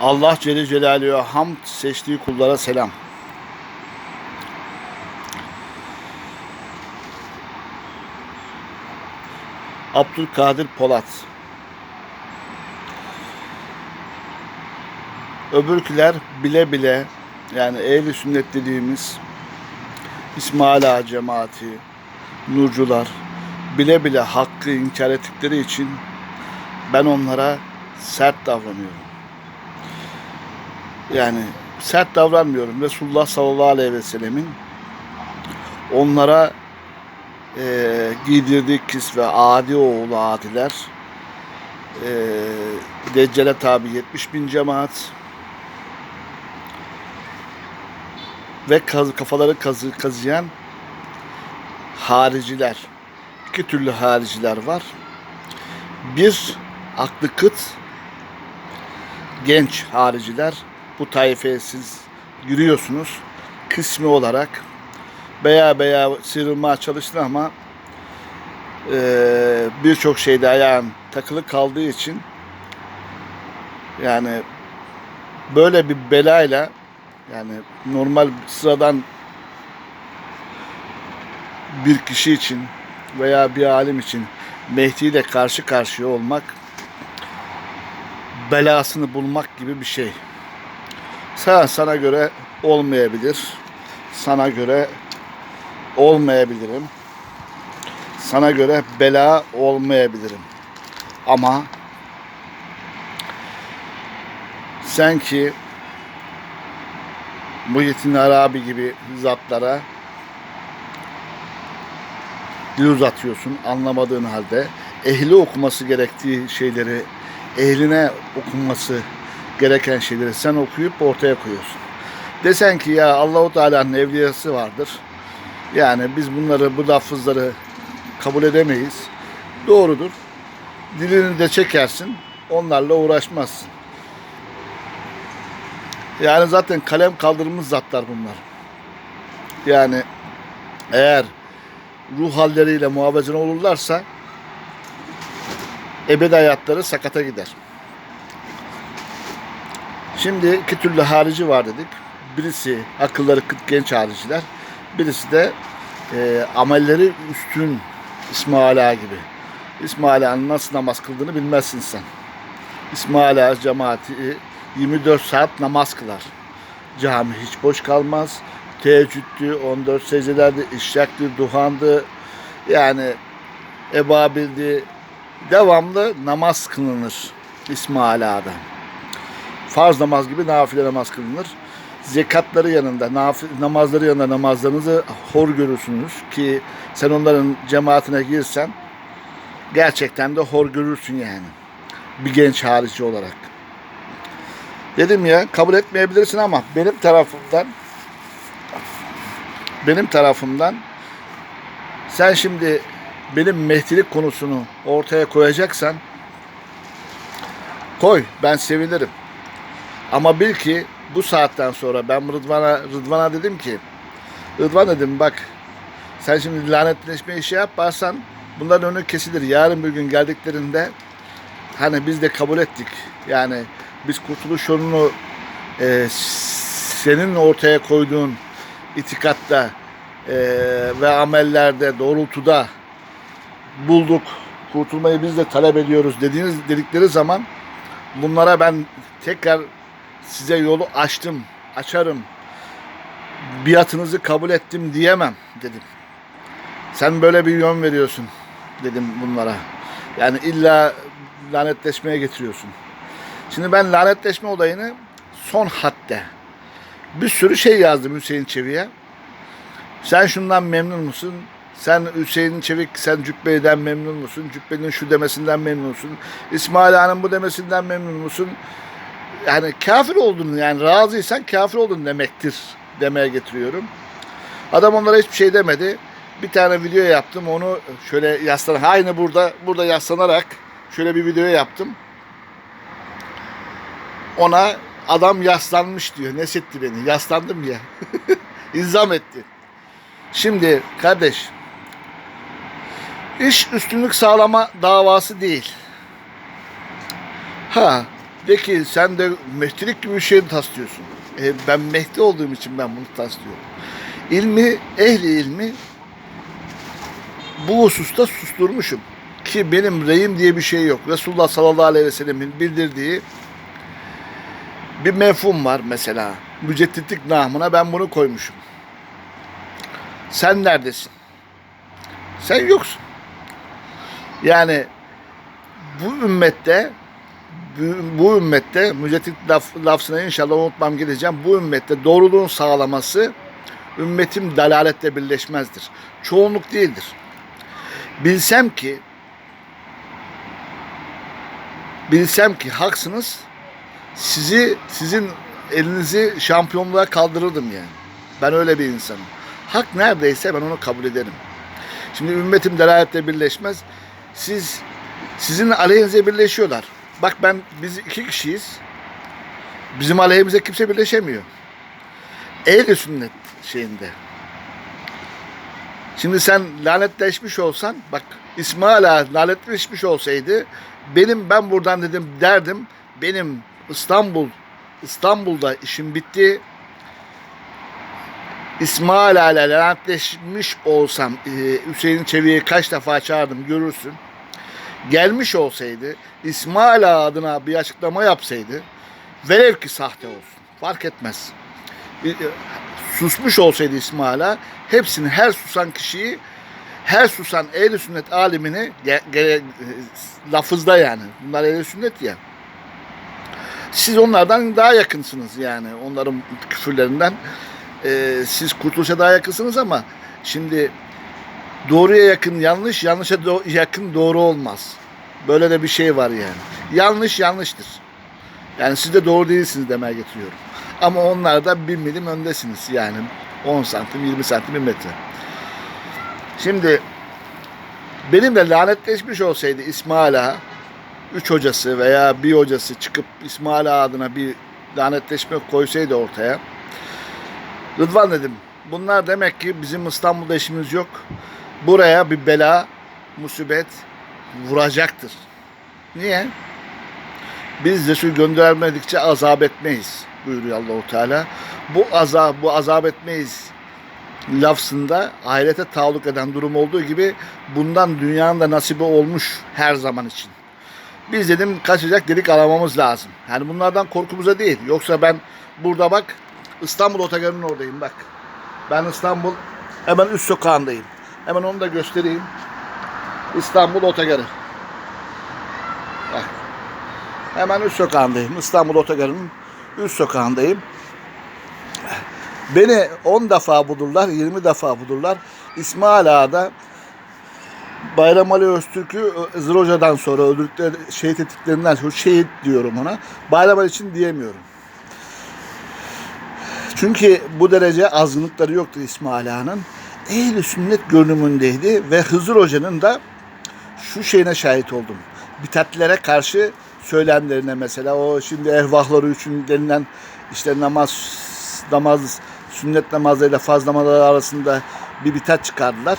Allah Celle Celaluhu'ya hamd seçtiği kullara selam. Abdülkadir Polat. Öbürküler bile bile yani ehli sünnet dediğimiz İsmail Ağa cemaati, nurcular bile bile hakkı inkar ettikleri için ben onlara sert davranıyorum. Yani sert davranmıyorum. Resulullah sallallahu aleyhi ve sellemin onlara e, giydirdiği kisve adi oğlu adiler e, Deccale tabi 70 bin cemaat ve kaz, kafaları kazı, kazıyan hariciler. İki türlü hariciler var. Bir aklı kıt genç hariciler. Bu taifeye siz giriyorsunuz. Kısmi olarak veya veya sıyrılmaya çalıştın ama eee, birçok şeyde ayağın takılı kaldığı için yani böyle bir belayla yani normal sıradan bir kişi için veya bir alim için Mehdi ile karşı karşıya olmak belasını bulmak gibi bir şey. Sana, sana göre olmayabilir. Sana göre olmayabilirim. Sana göre bela olmayabilirim. Ama sen ki Muhyiddin Arabi gibi zatlara dil uzatıyorsun anlamadığın halde ehli okuması gerektiği şeyleri ehline okunması gereken şeyleri sen okuyup ortaya koyuyorsun. Desen ki ya Allahu Teala'nın evliyası vardır. Yani biz bunları bu lafızları kabul edemeyiz. Doğrudur. Dilini de çekersin. Onlarla uğraşmazsın. Yani zaten kalem kaldırılmış zatlar bunlar. Yani eğer ruh halleriyle muhabbetine olurlarsa ebedi hayatları sakata gider. Şimdi iki türlü harici var dedik. Birisi akılları kıt genç hariciler. Birisi de e, amelleri üstün İsmail Ağa gibi. İsmail Ağa'nın nasıl namaz kıldığını bilmezsin sen. İsmail Ağa cemaati 24 saat namaz kılar. Cami hiç boş kalmaz. Teheccüddü, 14 secdelerde işraktı, duhandı. Yani ebabildi. Devamlı namaz kılınır İsmail Ağa'da. Farz namaz gibi nafile namaz kılınır. Zekatları yanında, namazları yanında namazlarınızı hor görürsünüz ki sen onların cemaatine girsen gerçekten de hor görürsün yani. Bir genç harici olarak. Dedim ya kabul etmeyebilirsin ama benim tarafımdan benim tarafımdan sen şimdi benim mehdilik konusunu ortaya koyacaksan koy ben sevinirim. Ama bil ki bu saatten sonra ben Rıdvan'a Rıdvan'a dedim ki Rıdvan dedim bak sen şimdi lanetleşme işi yaparsan bunların önü kesilir. Yarın bir gün geldiklerinde hani biz de kabul ettik. Yani biz kurtuluş yolunu e, senin ortaya koyduğun itikatta e, ve amellerde doğrultuda bulduk. Kurtulmayı biz de talep ediyoruz dediğiniz dedikleri zaman bunlara ben tekrar size yolu açtım, açarım. Biatınızı kabul ettim diyemem dedim. Sen böyle bir yön veriyorsun dedim bunlara. Yani illa lanetleşmeye getiriyorsun. Şimdi ben lanetleşme olayını son hatta bir sürü şey yazdım Hüseyin Çevik'e. Sen şundan memnun musun? Sen Hüseyin Çevik, sen Cübbeli'den memnun musun? Cübbeli'nin şu demesinden memnun musun? İsmail Ağa'nın bu demesinden memnun musun? Yani kafir oldun yani razıysan kafir oldun demektir demeye getiriyorum. Adam onlara hiçbir şey demedi. Bir tane video yaptım onu şöyle yaslanarak aynı burada burada yaslanarak şöyle bir video yaptım. Ona adam yaslanmış diyor. Nesetti beni. Yaslandım ya. İlzam etti. Şimdi kardeş iş üstünlük sağlama davası değil. Ha De ki sen de mehdilik gibi bir şey taslıyorsun. E, ben mehdi olduğum için ben bunu taslıyorum. İlmi, ehli ilmi bu hususta susturmuşum. Ki benim reyim diye bir şey yok. Resulullah sallallahu aleyhi ve sellemin bildirdiği bir mefhum var mesela. Mücedditlik namına ben bunu koymuşum. Sen neredesin? Sen yoksun. Yani bu ümmette bu, ümmette müceddit laf, lafzına inşallah unutmam gideceğim. Bu ümmette doğruluğun sağlaması ümmetim dalalette birleşmezdir. Çoğunluk değildir. Bilsem ki bilsem ki haksınız sizi sizin elinizi şampiyonluğa kaldırırdım yani. Ben öyle bir insanım. Hak neredeyse ben onu kabul ederim. Şimdi ümmetim delalette birleşmez. Siz sizin aleyhinize birleşiyorlar. Bak ben biz iki kişiyiz. Bizim aleyhimize kimse birleşemiyor. Ehl-i sünnet şeyinde. Şimdi sen lanetleşmiş olsan bak İsmail Ağa lanetleşmiş olsaydı benim ben buradan dedim derdim benim İstanbul İstanbul'da işim bitti. İsmail ile lanetleşmiş olsam e, Hüseyin Çevik'i kaç defa çağırdım görürsün. Gelmiş olsaydı İsmail Ağa adına bir açıklama yapsaydı velev ki sahte olsun. Fark etmez. E, e, Susmuş olsaydı İsmail Ağa hepsini her susan kişiyi her susan ehl sünnet alimini ge, lafızda yani. Bunlar ehl sünnet ya. Siz onlardan daha yakınsınız yani onların küfürlerinden. Ee, siz kurtuluşa daha yakınsınız ama şimdi doğruya yakın yanlış yanlışa do- yakın doğru olmaz. Böyle de bir şey var yani. Yanlış yanlıştır. Yani siz de doğru değilsiniz demeye getiriyorum. Ama onlar da bir milim öndesiniz. Yani 10 santim 20 santim bir metre. Şimdi benimle lanetleşmiş olsaydı İsmail Ağa, üç hocası veya bir hocası çıkıp İsmail Ağa adına bir lanetleşme koysaydı ortaya. Rıdvan dedim, bunlar demek ki bizim İstanbul'da işimiz yok. Buraya bir bela, musibet vuracaktır. Niye? Biz Resul göndermedikçe azap etmeyiz buyuruyor Allahu Teala. Bu azap, bu azap etmeyiz lafzında ahirete taalluk eden durum olduğu gibi bundan dünyanın da nasibi olmuş her zaman için. Biz dedim kaçacak delik aramamız lazım. Yani bunlardan korkumuza değil. Yoksa ben burada bak İstanbul Otogarı'nın oradayım bak. Ben İstanbul hemen üst sokağındayım. Hemen onu da göstereyim. İstanbul Otogarı. Bak. Hemen üst sokağındayım. İstanbul Otogarı'nın üst sokağındayım. Beni 10 defa bulurlar, 20 defa bulurlar. İsmail Ağa'da Bayram Ali Öztürk'ü Hızır Hoca'dan sonra öldürdükleri şehit ettiklerinden sonra şehit diyorum ona. Bayram Ali için diyemiyorum. Çünkü bu derece azgınlıkları yoktu İsmail Ağa'nın. Ehl-i sünnet görünümündeydi ve Hızır Hoca'nın da şu şeyine şahit oldum. Bitatlere karşı söylemlerine mesela o şimdi ervahları için denilen işte namaz namaz sünnet namazlarıyla farz namazları arasında bir bitat çıkardılar.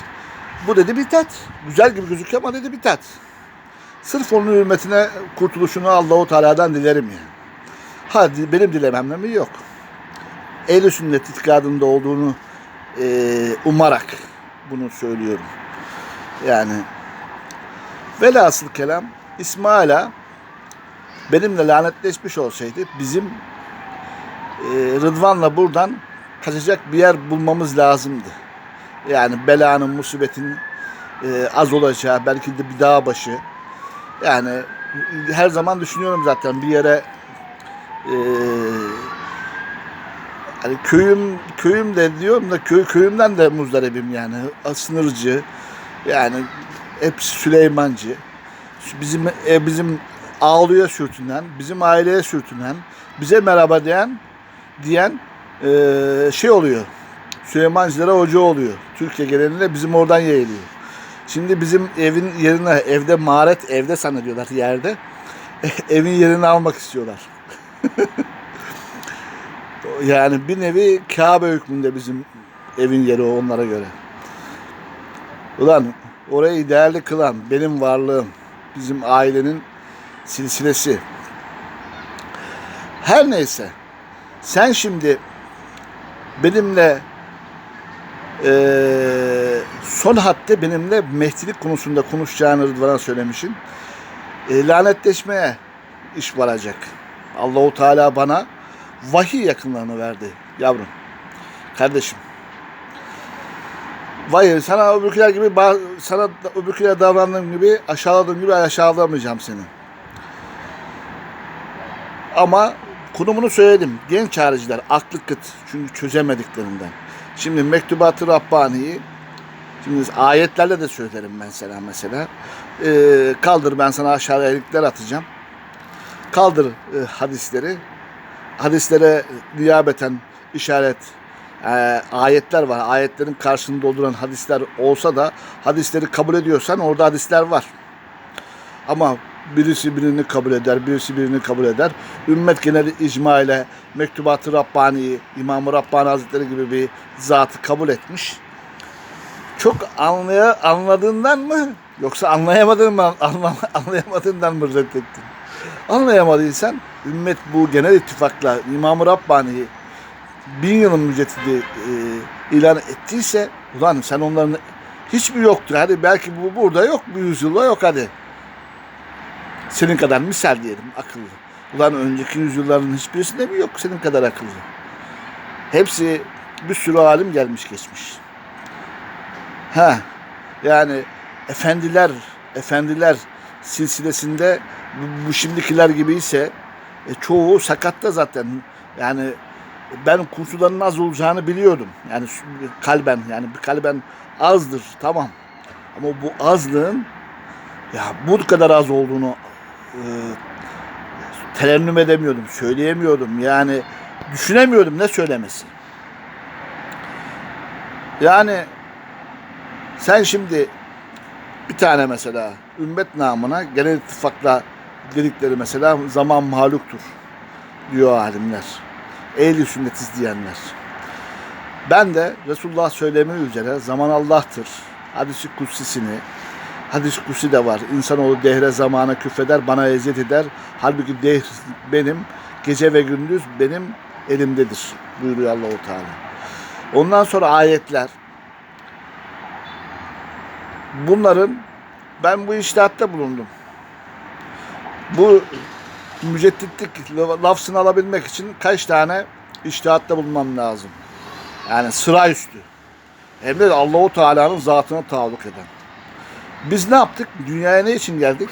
Bu dedi bitat. Güzel gibi gözüküyor ama dedi bitat. Sırf onun hürmetine kurtuluşunu Allahu Teala'dan dilerim yani. Hadi benim dilememle mi yok. Ehl-i sünnet itikadında olduğunu e, umarak bunu söylüyorum. Yani velhasıl kelam İsmail'a benimle lanetleşmiş olsaydı bizim e, Rıdvan'la buradan kaçacak bir yer bulmamız lazımdı. Yani belanın, musibetin e, az olacağı, belki de bir dağ başı. Yani her zaman düşünüyorum zaten bir yere e, hani köyüm köyüm de diyorum da köy köyümden de muzdaribim yani. Sınırcı. Yani hep Süleymancı. Bizim e, bizim ağlıya sürtünen bizim aileye sürtünen bize merhaba diyen diyen e, şey oluyor. Süleymancılara hoca oluyor. Türkiye genelinde bizim oradan yayılıyor. Şimdi bizim evin yerine evde maharet evde sanıyorlar yerde. Evin yerini almak istiyorlar yani bir nevi Kabe hükmünde bizim evin yeri onlara göre. Ulan orayı değerli kılan benim varlığım, bizim ailenin silsilesi. Her neyse. Sen şimdi benimle eee, son hatta benimle Mehdilik konusunda konuşacağını Rıdvan'a söylemişsin. E, lanetleşmeye iş varacak. Allahu Teala bana vahiy yakınlarını verdi yavrum. Kardeşim. Vay sana öbürküler gibi sana öbürküler davrandığım gibi aşağıladığım gibi aşağılamayacağım seni. Ama konumunu söyledim. Genç hariciler aklı kıt. Çünkü çözemediklerinden. Şimdi Mektubat-ı Rabbani'yi şimdi ayetlerle de söylerim mesela mesela. Ee, kaldır ben sana aşağıya linkler atacağım. Kaldır e, hadisleri. Hadislere niyabeten işaret e, ayetler var. Ayetlerin karşını dolduran hadisler olsa da hadisleri kabul ediyorsan orada hadisler var. Ama birisi birini kabul eder, birisi birini kabul eder. Ümmet geneli icma ile Mektubat-ı Rabbani'yi, İmam-ı Rabbani Hazretleri gibi bir zatı kabul etmiş. Çok anlaya, anladığından mı yoksa anlayamadığın mı, anla, anlayamadığından mı reddettin? Anlayamadıysan ümmet bu genel ittifakla İmam-ı Rabbani'yi bin yılın müceddidi e, ilan ettiyse ulan sen onların hiçbir yoktur. Hadi belki bu burada yok, bu yüzyılda yok hadi. Senin kadar misal diyelim akıllı. Ulan önceki yüzyılların hiçbirisinde mi yok senin kadar akıllı? Hepsi bir sürü alim gelmiş geçmiş. Ha yani efendiler efendiler silsilesinde bu, bu şimdikiler gibi ise e, çoğu sakatta zaten. Yani ben kurtuların az olacağını biliyordum. Yani kalben yani kalben azdır tamam. Ama bu azlığın ya bu kadar az olduğunu e, terennüm edemiyordum, söyleyemiyordum. Yani düşünemiyordum ne söylemesi. Yani sen şimdi bir tane mesela ümmet namına genel ittifakla dedikleri mesela zaman mahluktur diyor alimler. Ehli sünnetiz diyenler. Ben de Resulullah söylemi üzere zaman Allah'tır. Hadis-i kutsisini, hadis-i kutsi de var. İnsanoğlu dehre zamana küfreder, bana eziyet eder. Halbuki dehr benim, gece ve gündüz benim elimdedir buyuruyor Allahu Teala. Ondan sonra ayetler. Bunların ben bu iştihatta bulundum. Bu mücedditlik lafzını alabilmek için kaç tane iştihatta bulunmam lazım. Yani sıra üstü. Hem de Allahu Teala'nın zatına taalluk eden. Biz ne yaptık? Dünyaya ne için geldik?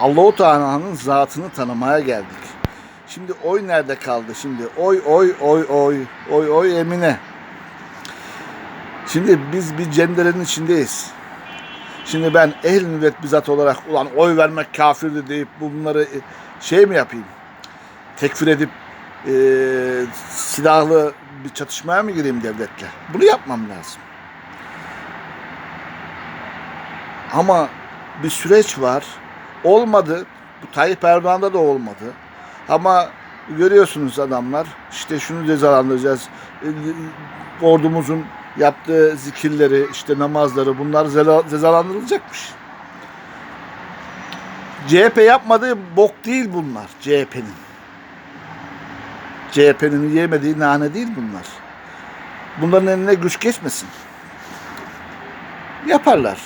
Allahu Teala'nın zatını tanımaya geldik. Şimdi oy nerede kaldı şimdi? Oy oy oy oy oy oy Emine. Şimdi biz bir cenderenin içindeyiz. Şimdi ben ehl-i nübet bizzat olarak ulan oy vermek kafirdi deyip bunları e, şey mi yapayım? Tekfir edip e, silahlı bir çatışmaya mı gireyim devletle? Bunu yapmam lazım. Ama bir süreç var. Olmadı. Bu Tayyip Erdoğan'da da olmadı. Ama görüyorsunuz adamlar işte şunu cezalandıracağız. E, Ordumuzun yaptığı zikirleri, işte namazları bunlar cezalandırılacakmış. CHP yapmadığı bok değil bunlar CHP'nin. CHP'nin yemediği nane değil bunlar. Bunların eline güç geçmesin. Yaparlar.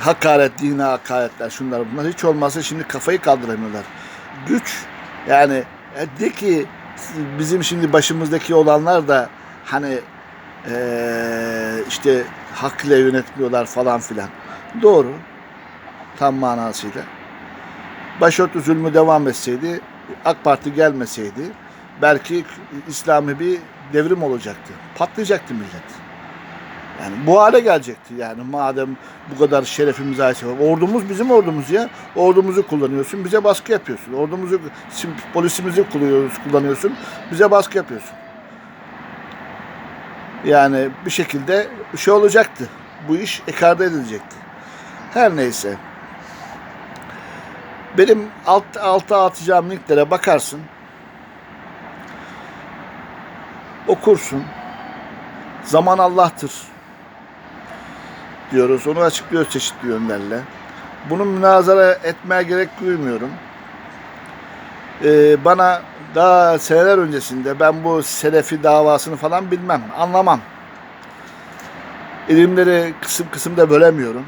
Hakaret, dine hakaretler, şunlar bunlar. Hiç olmazsa şimdi kafayı kaldıramıyorlar. Güç, yani e, de ki bizim şimdi başımızdaki olanlar da hani eee, işte hak ile yönetmiyorlar falan filan. Doğru. Tam manasıyla. Başörtü zulmü devam etseydi, AK Parti gelmeseydi belki İslami bir devrim olacaktı. Patlayacaktı millet. Yani bu hale gelecekti yani madem bu kadar şerefimize ait. Ordumuz bizim ordumuz ya. Ordumuzu kullanıyorsun, bize baskı yapıyorsun. Ordumuzu, polisimizi kullanıyorsun, bize baskı yapıyorsun. Yani bir şekilde şey olacaktı. Bu iş ekarte edilecekti. Her neyse. Benim alt, alta atacağım linklere bakarsın. Okursun. Zaman Allah'tır diyoruz. Onu açıklıyoruz çeşitli yönlerle. Bunu münazara etmeye gerek duymuyorum. Ee, bana daha seneler öncesinde ben bu Selefi davasını falan bilmem, anlamam. İlimleri kısım kısım da bölemiyorum.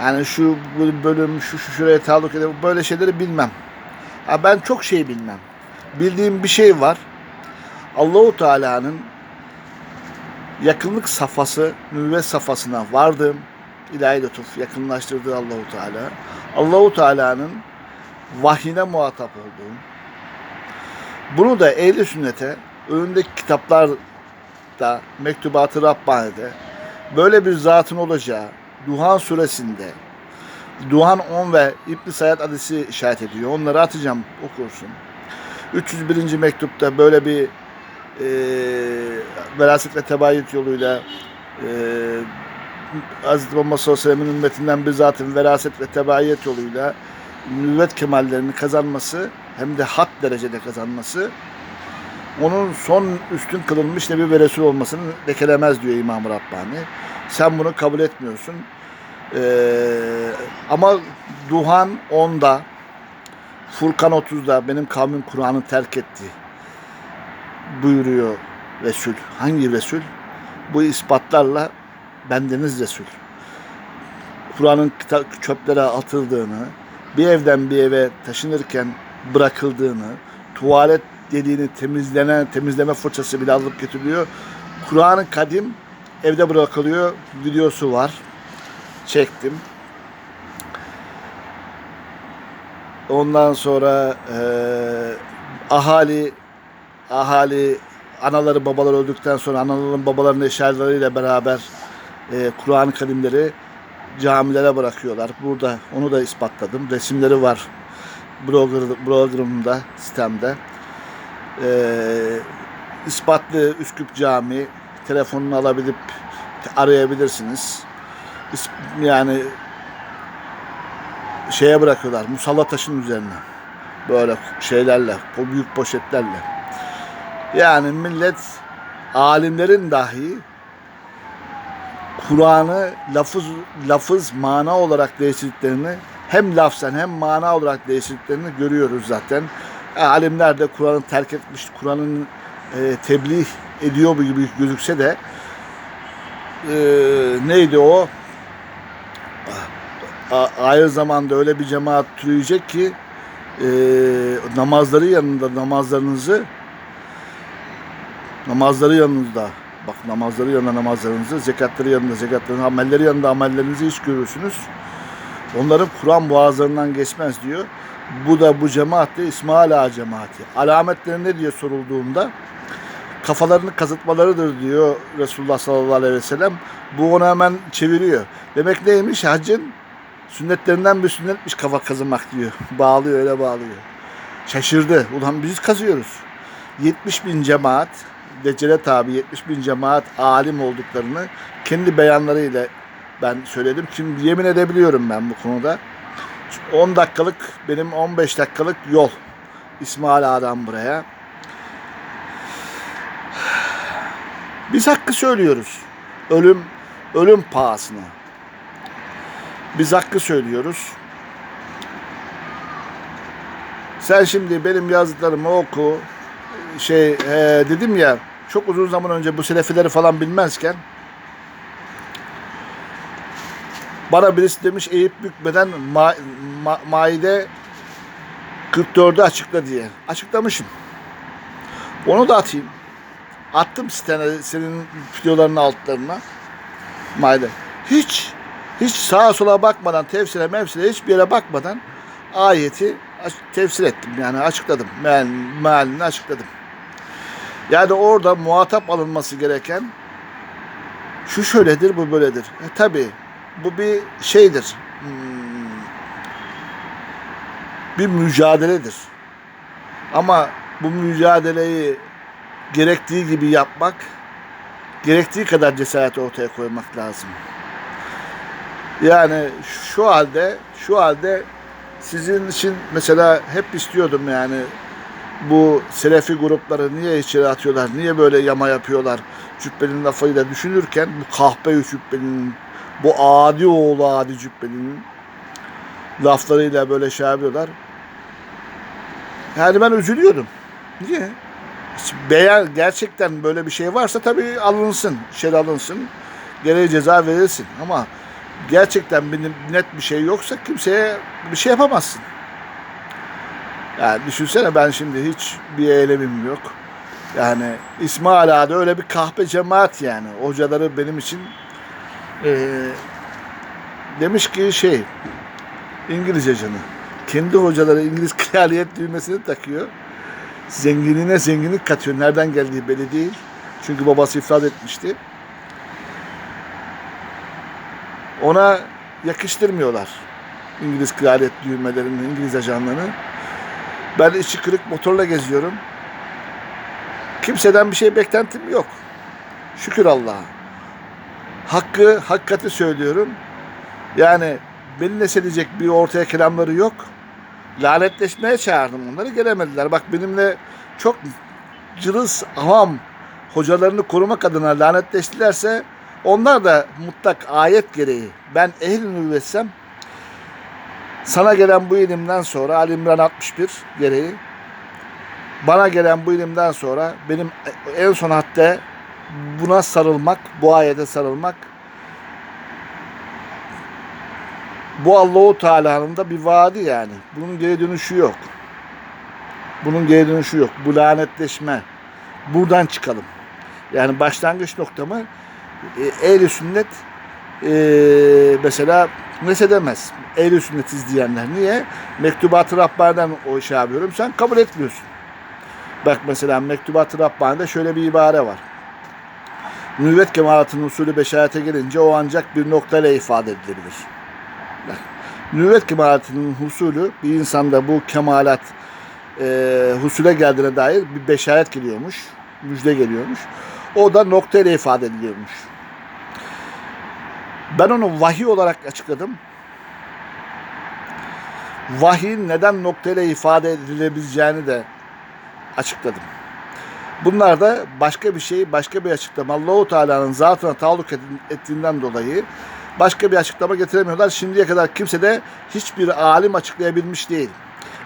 Yani şu bölüm, şu, şu şuraya taluk eder, böyle şeyleri bilmem. Ha ben çok şey bilmem. Bildiğim bir şey var. Allahu Teala'nın yakınlık safhası, nüvvet safhasına vardığım ilahi lütuf yakınlaştırdığı Allahu Teala. Allahu Teala'nın vahyine muhatap olduğum. Bunu da ehli sünnete önündeki kitaplarda, mektubatı Rabbani'de böyle bir zatın olacağı Duhan suresinde Duhan 10 ve İbn Sayyad hadisi işaret ediyor. Onları atacağım okursun. 301. mektupta böyle bir e, veraset ve tebayüt yoluyla e, Hz. Muhammed sallallahu aleyhi ve sellem'in ümmetinden bir zatın veraset ve tebayüt yoluyla nüvvet kemallerini kazanması hem de hat derecede kazanması onun son üstün kılınmış nebi ve resul olmasını lekelemez diyor İmam Rabbani. Sen bunu kabul etmiyorsun. Ee, ama Duhan 10'da Furkan 30'da benim kavmim Kur'an'ı terk etti buyuruyor Resul. Hangi Resul? Bu ispatlarla bendeniz Resul. Kur'an'ın çöplere atıldığını, bir evden bir eve taşınırken bırakıldığını, tuvalet dediğini temizlenen temizleme fırçası bile alıp getiriliyor. Kur'an'ın kadim evde bırakılıyor. Videosu var. Çektim. Ondan sonra eee ahali ahali anaları babaları öldükten sonra anaların babaların eşyalarıyla beraber eee Kur'an-ı Kerimleri camilere bırakıyorlar. Burada onu da ispatladım. Resimleri var blogger, bloggerımda, sitemde. Ee, ispatlı Üsküp Camii telefonunu alabilip arayabilirsiniz. Yani şeye bırakıyorlar musalla taşın üzerine. Böyle şeylerle, o büyük poşetlerle. Yani millet alimlerin dahi Kur'an'ı lafız lafız mana olarak değiştirdiklerini hem lafzen hem mana olarak değiştirdiklerini görüyoruz zaten. E, alimler de Kur'an'ı terk etmiş, Kur'an'ın e, tebliğ ediyor bu gibi gözükse de e, neydi o? A- Aynı zamanda öyle bir cemaat türüyecek ki e, namazları yanında namazlarınızı namazları yanınızda bak namazları yanında namazlarınızı, zekatları yanında zekatlarınızı, amelleri yanında amellerinizi hiç görürsünüz. Onların Kur'an boğazlarından geçmez diyor. Bu da bu cemaat de İsmail Ağa cemaati. Alametleri ne diye sorulduğunda kafalarını kazıtmalarıdır diyor Resulullah sallallahu aleyhi ve sellem. Bu onu hemen çeviriyor. Demek neymiş? Haccın sünnetlerinden bir sünnetmiş kafa kazımak diyor. Bağlıyor öyle bağlıyor. Şaşırdı. Ulan biz kazıyoruz. 70 bin cemaat Deccale tabi 70 bin cemaat alim olduklarını kendi beyanlarıyla ben söyledim. Şimdi yemin edebiliyorum ben bu konuda. 10 dakikalık benim 15 dakikalık yol İsmail Ağa'dan buraya. Biz hakkı söylüyoruz. Ölüm ölüm pahasına. Biz hakkı söylüyoruz. Sen şimdi benim yazdıklarımı oku. Şey e, dedim ya çok uzun zaman önce bu selefileri falan bilmezken bana birisi demiş Eyüp Bükmeden ma, ma, Maide 44'ü açıkla diye. Açıklamışım. Onu da atayım. Attım sitene senin videolarının altlarına. Maide. Hiç hiç sağa sola bakmadan tefsire mevsire hiçbir yere bakmadan ayeti tefsir ettim yani açıkladım. Meal, mealini açıkladım. Yani orada muhatap alınması gereken şu şöyledir bu böyledir. E, tabii bu bir şeydir. Hmm, bir mücadeledir. Ama bu mücadeleyi gerektiği gibi yapmak, gerektiği kadar cesaret ortaya koymak lazım. Yani şu halde, şu halde sizin için mesela hep istiyordum yani bu selefi grupları niye içeri atıyorlar, niye böyle yama yapıyorlar cübbenin lafıyla düşünürken bu kahpe cübbenin, bu adi oğlu adi cübbenin laflarıyla böyle şey yapıyorlar. Yani ben üzülüyordum. Niye? Beğen, gerçekten böyle bir şey varsa tabii alınsın, içeri alınsın. Gereği ceza verilsin. Ama gerçekten bir net bir şey yoksa kimseye bir şey yapamazsın. Yani düşünsene ben şimdi hiç bir eylemim yok. Yani İsmail öyle bir kahpe cemaat yani. Hocaları benim için eee, demiş ki şey İngilizce canı. Kendi hocaları İngiliz kraliyet düğmesini takıyor. Zenginliğine zenginlik katıyor. Nereden geldiği belli değil. Çünkü babası iflas etmişti. Ona yakıştırmıyorlar. İngiliz kraliyet düğmelerini, İngiliz ajanlarını. Ben içi kırık motorla geziyorum. Kimseden bir şey beklentim yok. Şükür Allah'a. Hakkı, hakikati söylüyorum. Yani beni nesedecek bir ortaya kelamları yok. Lanetleşmeye çağırdım onları. Gelemediler. Bak benimle çok cılız, avam hocalarını korumak adına lanetleştilerse onlar da mutlak ayet gereği ben ehl-i sana gelen bu ilimden sonra Ali İmran 61 gereği bana gelen bu ilimden sonra benim en son hatta buna sarılmak, bu ayete sarılmak bu Allahu Teala'nın da bir vaadi yani. Bunun geri dönüşü yok. Bunun geri dönüşü yok. Bu lanetleşme. Buradan çıkalım. Yani başlangıç noktamı e, ehl sünnet e, mesela nesedemez. Ehl-i sünnet izleyenler. Niye? Mektubat-ı Rabbani'den o şey yapıyorum. Sen kabul etmiyorsun. Bak mesela Mektubat-ı Rabbani'de şöyle bir ibare var. Nüvvet kemalatının usulü beşarete gelince o ancak bir noktayla ifade edilebilir. Bak, nüvvet kemalatının husulü bir insanda bu kemalat e, husule geldiğine dair bir beşaret geliyormuş. Müjde geliyormuş. O da noktayla ifade ediliyormuş. Ben onu vahiy olarak açıkladım. Vahyin neden noktayla ifade edilebileceğini de açıkladım. Bunlar da başka bir şey, başka bir açıklama. Allahu Teala'nın zatına taalluk ettiğinden dolayı başka bir açıklama getiremiyorlar. Şimdiye kadar kimse de hiçbir alim açıklayabilmiş değil.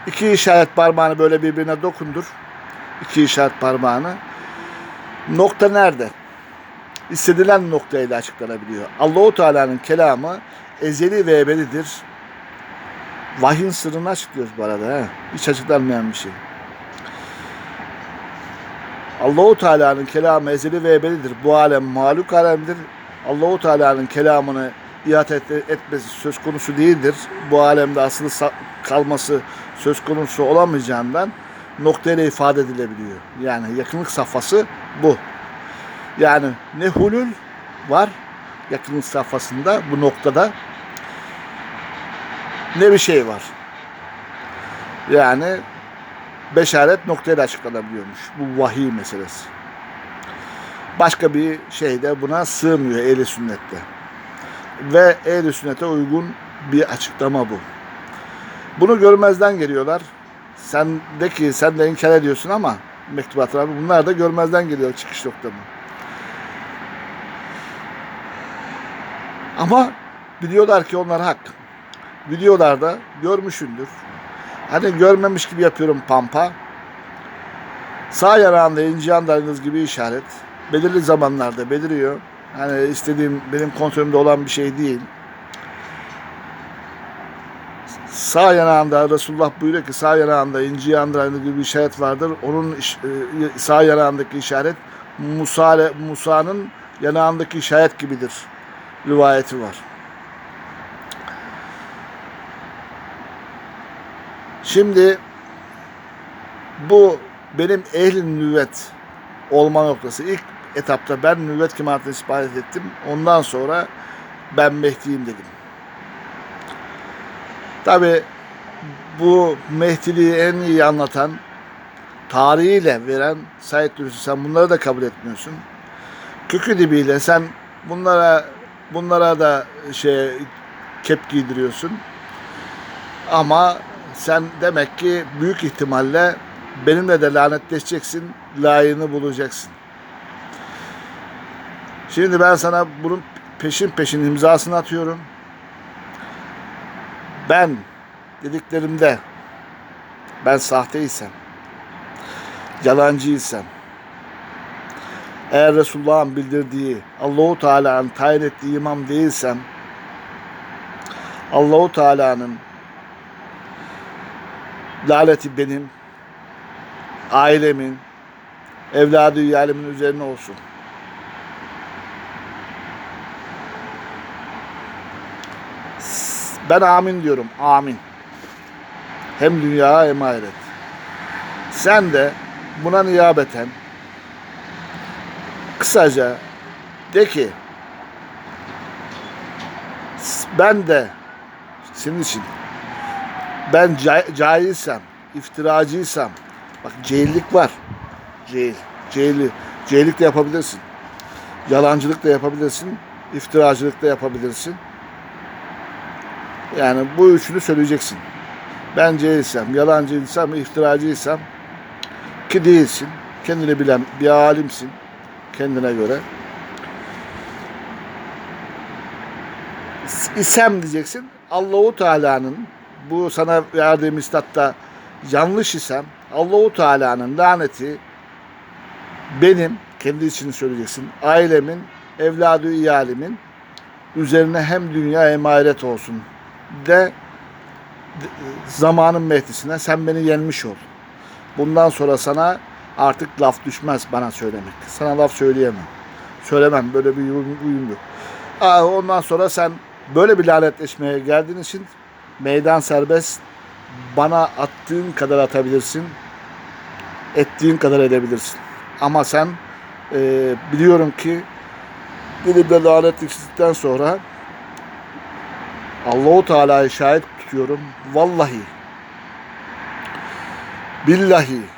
İki işaret parmağını böyle birbirine dokundur. İki işaret parmağını. Nokta nerede? İstedilen noktayla açıklanabiliyor. Allahu Teala'nın kelamı ezeli ve ebedidir. Vahyin sırrını açıklıyoruz bu arada. He. Hiç açıklanmayan bir şey. Allahu Teala'nın kelamı ezeli ve ebedidir. Bu alem maluk alemdir. Allahu Teala'nın kelamını et, etmesi söz konusu değildir. Bu alemde asılı kalması söz konusu olamayacağından noktayla ifade edilebiliyor. Yani yakınlık safhası bu. Yani ne hulül var yakınlık safhasında bu noktada ne bir şey var. Yani beşaret noktayla açıklanabiliyormuş. Bu vahiy meselesi. Başka bir şey de buna sığmıyor ehli sünnette. Ve ehli sünnete uygun bir açıklama bu. Bunu görmezden geliyorlar. Sen de ki sen de inkar ediyorsun ama mektubat abi bunlar da görmezden geliyor çıkış noktamı. Ama biliyorlar ki onlar hak. Videolarda görmüşündür. Hani görmemiş gibi yapıyorum pampa. Sağ yanağında inci andalınız gibi işaret. Belirli zamanlarda beliriyor. Hani istediğim benim kontrolümde olan bir şey değil. Sağ yanağında Resulullah buyuruyor ki sağ yanağında inci andalınız gibi bir işaret vardır. Onun e, sağ yanağındaki işaret Musa Musa'nın yanağındaki işaret gibidir. Rivayeti var. Şimdi bu benim ehli nüvvet olma noktası. İlk etapta ben nüvvet kemaatine ispat ettim. Ondan sonra ben Mehdi'yim dedim. Tabi bu Mehdiliği en iyi anlatan, tarihiyle veren Said Nursi sen bunları da kabul etmiyorsun. Kökü dibiyle sen bunlara bunlara da şey kep giydiriyorsun. Ama sen demek ki büyük ihtimalle benimle de lanetleşeceksin, layığını bulacaksın. Şimdi ben sana bunun peşin peşin imzasını atıyorum. Ben dediklerimde ben sahteysem, yalancıysam, eğer Resulullah'ın bildirdiği, Allahu Teala'nın tayin ettiği imam değilsem, Allahu Teala'nın laneti benim, ailemin, evladı yalimin üzerine olsun. Ben amin diyorum. Amin. Hem dünya hem ahiret. Sen de buna niyabeten kısaca de ki ben de senin için ben ca- cahilsem, iftiracıysam bak cehillik var. Cehil. Cehili. Cehillik de yapabilirsin. Yalancılık da yapabilirsin. iftiracılık da yapabilirsin. Yani bu üçünü söyleyeceksin. Ben cehilsem, yalancıysam, iftiracıysam ki değilsin. Kendini bilen bir alimsin kendine göre. İsem diyeceksin. Allahu Teala'nın bu sana verdiğim istatta yanlış isem Allahu Teala'nın laneti benim kendi için söyleyeceksin. Ailemin, evladı iyalimin üzerine hem dünya hem ahiret olsun de, zamanın mehtisine sen beni yenmiş ol. Bundan sonra sana artık laf düşmez bana söylemek. Sana laf söyleyemem. Söylemem. Böyle bir uyum, yok. Ondan sonra sen böyle bir lanetleşmeye geldiğin için meydan serbest. Bana attığın kadar atabilirsin. Ettiğin kadar edebilirsin. Ama sen e, biliyorum ki dilimde lanet yüksekten sonra Allahu Teala'yı şahit tutuyorum. Vallahi billahi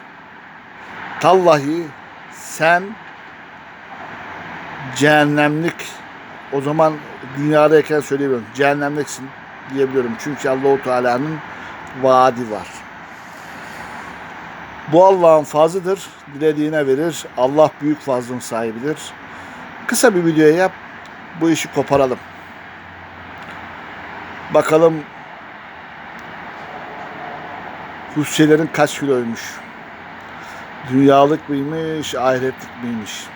tallahi sen cehennemlik o zaman dünyadayken söyleyemiyorum. Cehennemliksin diyebiliyorum. Çünkü Allahu Teala'nın vaadi var. Bu Allah'ın fazlıdır. Dilediğine verir. Allah büyük fazlın sahibidir. Kısa bir video yap. Bu işi koparalım. Bakalım Hüseyinlerin kaç kiloymuş? Dünyalık mıymış, ahiretlik miymiş?